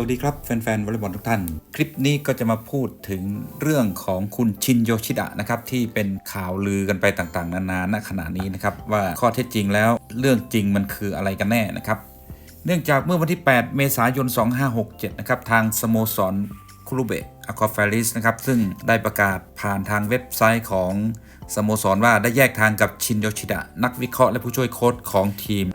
วัสดีครับ แฟนๆวอลเลย์บอลทุกท่าน คลิปนี้ก็จะมาพูดถึงเรื่องของคุณชินโยชิดะนะครับ ที่เป็นข่าวลือกันไปต่างๆ นานาณขณะนี้นะครับ ว่าข้อเท็จจริงแล้วเรื่องจริงมันคืออะไรกันแน่นะครับ เนื่องจากเมื่อวันที่ 8 เมษายน 2567 นะครับ ทางสโมสรคุรุเบะอควาฟาริสนะครับ ซึ่งได้ประกาศผ่านทางเว็บไซต์ของสโมสรว่าได้แยกทางกับชินโยชิดะนักวิเคราะห์และผู้ช่วยโค้ชของทีม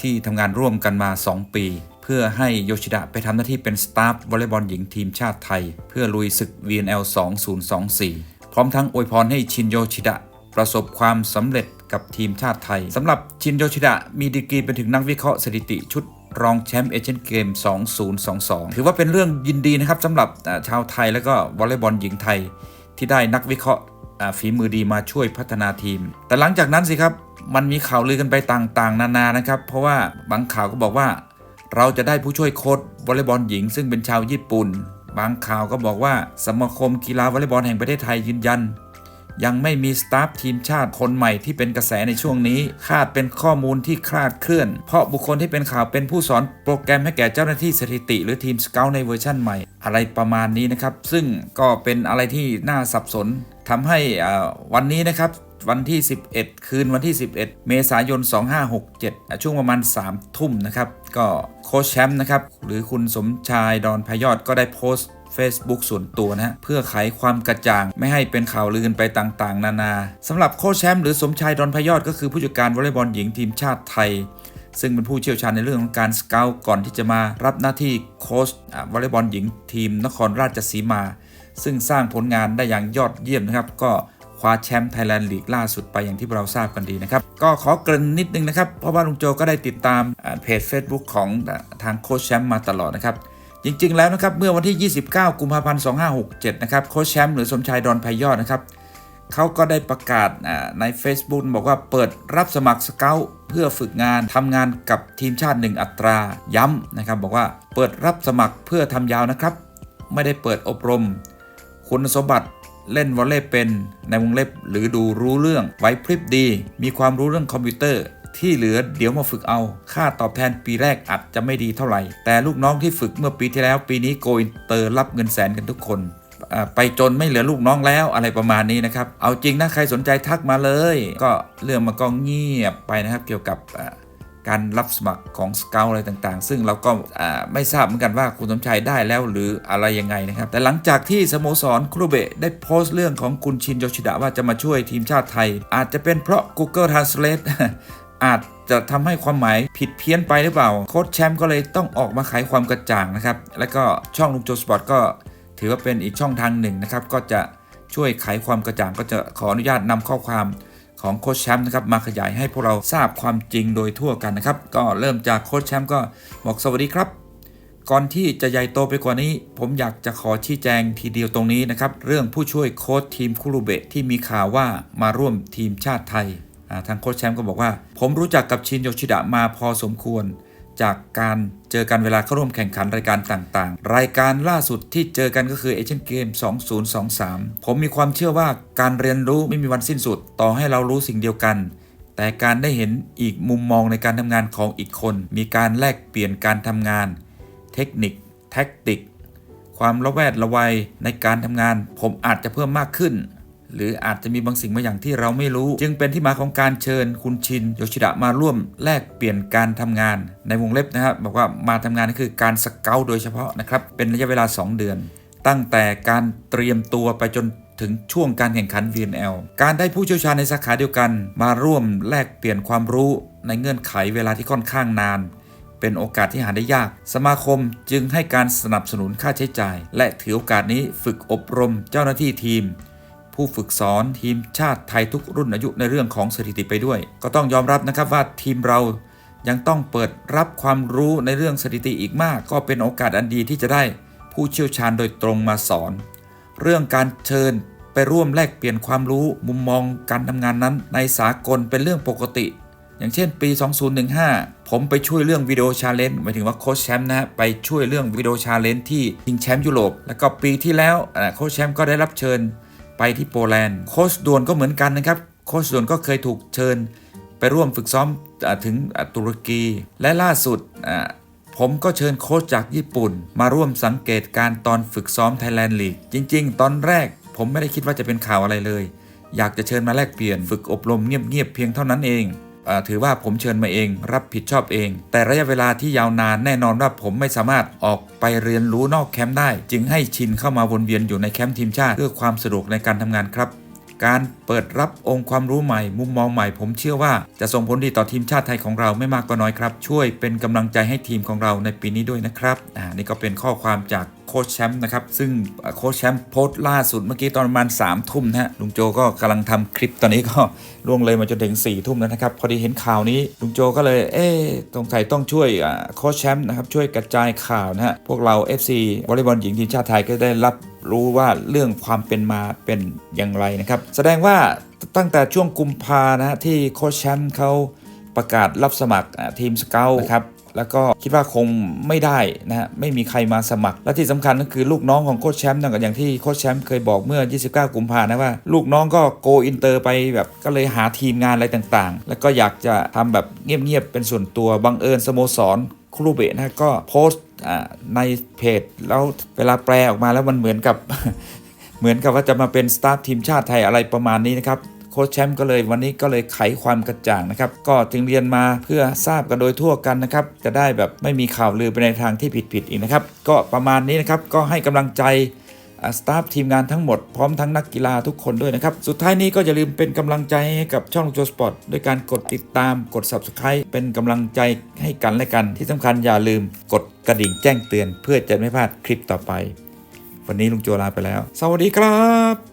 ที่ทำงานร่วมกันมา 2 ปี พื่อให้โยชิดะไปทำหน้าที่เป็นสตาฟวอลเลย์บอลหญิงทีมชาติไทย เพื่อลุยศึก VNL 2024 พร้อมทั้งอวยพรให้ชินโยชิดะประสบความสำเร็จกับทีมชาติไทยสำหรับชินโยชิดะมีดีกรีเป็นถึงนักวิเคราะห์สถิติชุดรองแชมป์เอเชียนเกม 2022 ถือว่าเป็นเรื่องยินดีนะครับสำหรับชาวไทยและก็วอลเลย์บอลหญิงไทย ที่ได้นักวิเคราะห์ฝีมือดีมาช่วยพัฒนาทีม แต่หลังจากนั้นสิครับ มันมีข่าวลือกันไปต่างๆ นานานะครับ เพราะว่าบางข่าวก็บอกว่า เราจะได้ผู้ช่วยโค้ชวอลเลย์บอลหญิง ซึ่งเป็นชาวญี่ปุ่น บางข่าวก็บอกว่าสมาคมกีฬาวอลเลย์บอลแห่งประเทศไทยยืนยัน ยังไม่มีสตาฟทีมชาติคนใหม่ที่เป็นกระแสในช่วงนี้คาดเป็นข้อมูลที่คลาดเคลื่อน เพราะบุคคลที่เป็นข่าวเป็นผู้สอนโปรแกรมให้แก่เจ้าหน้าที่สถิติ หรือทีมสเกลในเวอร์ชั่นใหม่ อะไรประมาณนี้นะครับ ซึ่งก็เป็นอะไรที่น่าสับสนทำให้วันนี้นะครับ วันที่ 11 คืนวันที่ 11 เมษายน 2567 ช่วงประมาณ 3 ทุ่มนะครับ ก็โค้ชแชมป์นะครับ หรือคุณสมชายดอนพยอดก็ได้โพสต์ Facebook ส่วนตัวนะฮะเพื่อไขความกระจ่างไม่ให้เป็นข่าวลือไปต่างๆ นานาสำหรับโค้ชแชมป์หรือสมชายดอนพยอดก็คือผู้จัดการวอลเลย์บอลหญิงทีมชาติไทยซึ่งเป็นผู้เชี่ยวชาญในเรื่องของการสเกลก่อนที่จะมารับหน้าที่โค้ชวอลเลย์บอลหญิงทีมนครราชสีมา ซึ่งสร้างผลงานได้อย่างยอดเยี่ยมนะครับ ก็ คว้าแชมป์ไทยแลนด์ลีกล่าสุดไปอย่างที่เราทราบกันดีนะครับ ก็ขอเกริ่นนิดนึงนะครับ เพราะว่าลุงโจก็ได้ติดตามเพจ Facebook ของทางโค้ชแชมป์มาตลอดนะครับ จริง ๆ แล้วนะครับ เมื่อวันที่ 29 กุมภาพันธ์ 2567 นะครับโค้ชแชมป์หรือสมชายดอนพยอดนะครับเขาก็ได้ประกาศใน Facebook บอกว่าเปิดรับสมัครสเกลเพื่อฝึกงานทำงานกับทีมชาติ 1 อัตราย้ำนะครับ บอกว่าเปิดรับสมัครเพื่อทำยาวนะครับ ไม่ได้เปิดอบรม คุณสมบัติ เล่นวอลเลย์เป็นในวงเล็บหรือดูรู้เรื่องไหวพริบดี มีความรู้เรื่องคอมพิวเตอร์ ที่เหลือเดี๋ยวมาฝึกเอา ค่าตอบแทนปีแรกอาจจะไม่ดีเท่าไหร่ แต่ลูกน้องที่ฝึกเมื่อปีที่แล้ว ปีนี้โกอินเตอร์รับเงินแสนกันทุกคนไปจนไม่เหลือลูกน้องแล้วอะไรประมาณนี้นะครับ เอาจริงนะใครสนใจทักมาเลย ก็เรื่องมันก็เงียบไปนะครับ เกี่ยวกับ การรับสมัครของสเกลอะไรต่างๆ ซึ่งเราก็ไม่ทราบเหมือนกันว่าคุณสมชัยได้แล้วหรืออะไรยังไงนะครับ แต่หลังจากที่สโมสรครูเบะได้โพสต์เรื่องของคุณชินโยชิดะว่าจะมาช่วยทีมชาติไทย อาจจะเป็นเพราะ Google Translate อาจจะทำให้ความหมายผิดเพี้ยนไปหรือเปล่า โค้ชแชมป์ก็เลยต้องออกมาไขความกระจ่างนะครับ แล้วก็ช่องลุงโจสปอร์ตก็ถือว่าเป็นอีกช่องทางหนึ่งนะครับ ก็จะช่วยไขความกระจ่างก็จะขออนุญาตนำข้อความ ของโค้ชแชมป์นะครับมาขยายให้พวกเราทราบความจริงโดยทั่วกันนะครับ ก็เริ่มจากโค้ชแชมป์ก็บอกสวัสดีครับ ก่อนที่จะใหญ่โตไปกว่านี้ ผมอยากจะขอชี้แจงทีเดียวตรงนี้นะครับ เรื่องผู้ช่วยโค้ชทีมคุรุเบะที่มีข่าวว่ามาร่วมทีมชาติไทยทางโค้ชแชมป์ก็บอกว่า ผมรู้จักกับชินโยชิดะมาพอสมควร จากการเจอกันเวลาเข้าร่วมแข่งขันรายการต่างๆ รายการล่าสุดที่เจอกันก็คือเอเชียนเกม 2023 ผมมีความเชื่อว่าการเรียนรู้ไม่มีวันสิ้นสุด ต่อให้เรารู้สิ่งเดียวกัน แต่การได้เห็นอีกมุมมองในการทำงานของอีกคน มีการแลกเปลี่ยนการทำงาน เทคนิค แท็กติก ความระแวดระวัยในการทำงาน ผมอาจจะเพิ่มมากขึ้น หรืออาจจะมีบางสิ่งบางอย่างที่เราไม่รู้ จึงเป็นที่มาของการเชิญคุณชินโยชิดะมาร่วมแลกเปลี่ยนการทำงาน ในวงเล็บนะครับบอกว่ามาทำงานนี่คือการสเกลโดยเฉพาะนะครับเป็นระยะเวลา 2 เดือน ตั้งแต่การเตรียมตัวไปจนถึงช่วงการแข่งขัน VNL การได้ผู้เชี่ยวชาญในสาขาเดียวกัน มาร่วมแลกเปลี่ยนความรู้ในเงื่อนไขเวลาที่ค่อนข้างนาน เป็นโอกาสที่หาได้ยาก สมาคมจึงให้การสนับสนุนค่าใช้จ่าย และถือโอกาสนี้ฝึกอบรมเจ้าหน้าที่ทีม ผู้ฝึกสอนทีมชาติไทยทุกรุ่นอายุในเรื่องของสถิติไปด้วย ก็ต้องยอมรับนะครับว่าทีมเรายังต้องเปิดรับความรู้ในเรื่องสถิติอีกมาก ก็เป็นโอกาสอันดีที่จะได้ผู้เชี่ยวชาญโดยตรงมาสอน เรื่องการเชิญไปร่วมแลกเปลี่ยนความรู้มุมมองการทำงานนั้น ในสากลเป็นเรื่องปกติ อย่างเช่นปี 2015 ผมไปช่วยเรื่องวิดีโอชาเลนจ์หมายถึงว่าโค้ชแชมป์นะฮะไปช่วยเรื่องวิดีโอชาเลนจ์ที่ชิงแชมป์ยุโรปแล้วก็ปีที่แล้วโค้ชแชมป์ก็ได้รับเชิญ ไปที่โปแลนด์โค้ชด่วนก็เหมือนกันนะครับโค้ชด่วนก็เคยถูกเชิญไปร่วมฝึกซ้อมถึงตุรกีและล่าสุดผมก็เชิญโค้ชจากญี่ปุ่น มาร่วมสังเกตการตอนฝึกซ้อมไทยแลนด์ลีกจริง ๆ ตอนแรกผมไม่ได้คิดว่าจะเป็นข่าวอะไรเลย อยากจะเชิญมาแลกเปลี่ยนฝึกอบรมเงียบๆเพียงเท่านั้นเอง ถือว่าผมเชิญมาเอง รับผิดชอบเอง แต่ระยะเวลาที่ยาวนานแน่นอนว่าผมไม่สามารถออกไปเรียนรู้นอกแคมป์ได้ จึงให้ชินเข้ามาวนเวียนอยู่ในแคมป์ทีมชาติเพื่อความสะดวกในการทำงานครับ การ เปิดรับองค์ความรู้ใหม่ มุมมองใหม่ ผมเชื่อว่าจะส่งผลดีต่อทีมชาติไทยของเราไม่มากก็น้อยครับ ช่วยเป็นกำลังใจให้ทีมของเราในปีนี้ด้วยนะครับอ่านี่ก็เป็นข้อความจากโค้ชแชมป์นะครับ ซึ่งโค้ชแชมป์โพสต์ล่าสุดเมื่อกี้ตอนประมาณ3ามทุ่มนะฮะลุงโจก็กำลังทำคลิปตอนนี้ก็ล่วงเลยมาจนถึง4ี่ทุ่มแล้วนะครับ พอดีเห็นข่าวนี้ลุงโจก็เลย เอ๊ะสงสัยต้องช่วยโค้ชแชมป์นะครับ ช่วยกระจายข่าวนะฮะ พวกเรา FC วอลเลย์บอลหญิงทีมชาติไทยก็ได้รับรู้ว่าเรื่องความเป็นมาเป็นอย่างไรนะครับ แสดงว่าตั้งแต่ช่วงกุมภานะฮะที่โค้ชแชมป์เขาประกาศรับสมัครทีมสเกลนะครับแล้วก็คิดว่าคงไม่ได้นะฮะไม่มีใครมาสมัคร และที่สำคัญก็คือลูกน้องของโค้ชแชมป์นั่นก็อย่างที่โค้ชแชมป์เคยบอกเมื่อ 29 กุมภานะว่า ลูกน้องก็โกอินเตอร์ไปแบบก็เลยหาทีมงานอะไรต่างๆ แล้วก็อยากจะทำแบบเงียบๆเป็นส่วนตัวบังเอิญสโมสรครูเบะนะก็โพสต์ในเพจ แล้วเวลาแปลออกมาแล้วมันเหมือนกับ เหมือนกับว่าจะมาเป็นสตาฟทีมชาติไทยอะไรประมาณนี้นะครับโค้ชแชมป์ก็เลยวันนี้ก็เลยไขความกระจ่างนะครับ ก็จึงเรียนมาเพื่อทราบกันโดยทั่วกันนะครับ จะได้แบบไม่มีข่าวลือไปในทางที่ผิดๆอีกนะครับ ก็ประมาณนี้นะครับ ก็ให้กำลังใจสตาฟทีมงานทั้งหมดพร้อมทั้งนักกีฬาทุกคนด้วยนะครับ สุดท้ายนี้ก็อย่าลืมเป็นกำลังใจให้กับช่องโจสปอร์ตด้วยการกดติดตามกด Subscribe เป็นกำลังใจให้กันและกันที่สำคัญอย่าลืมกดกระดิ่งแจ้งเตือน เพื่อจะไม่พลาดคลิปต่อไป วันนี้ลุงโจลาไปแล้ว สวัสดีครับ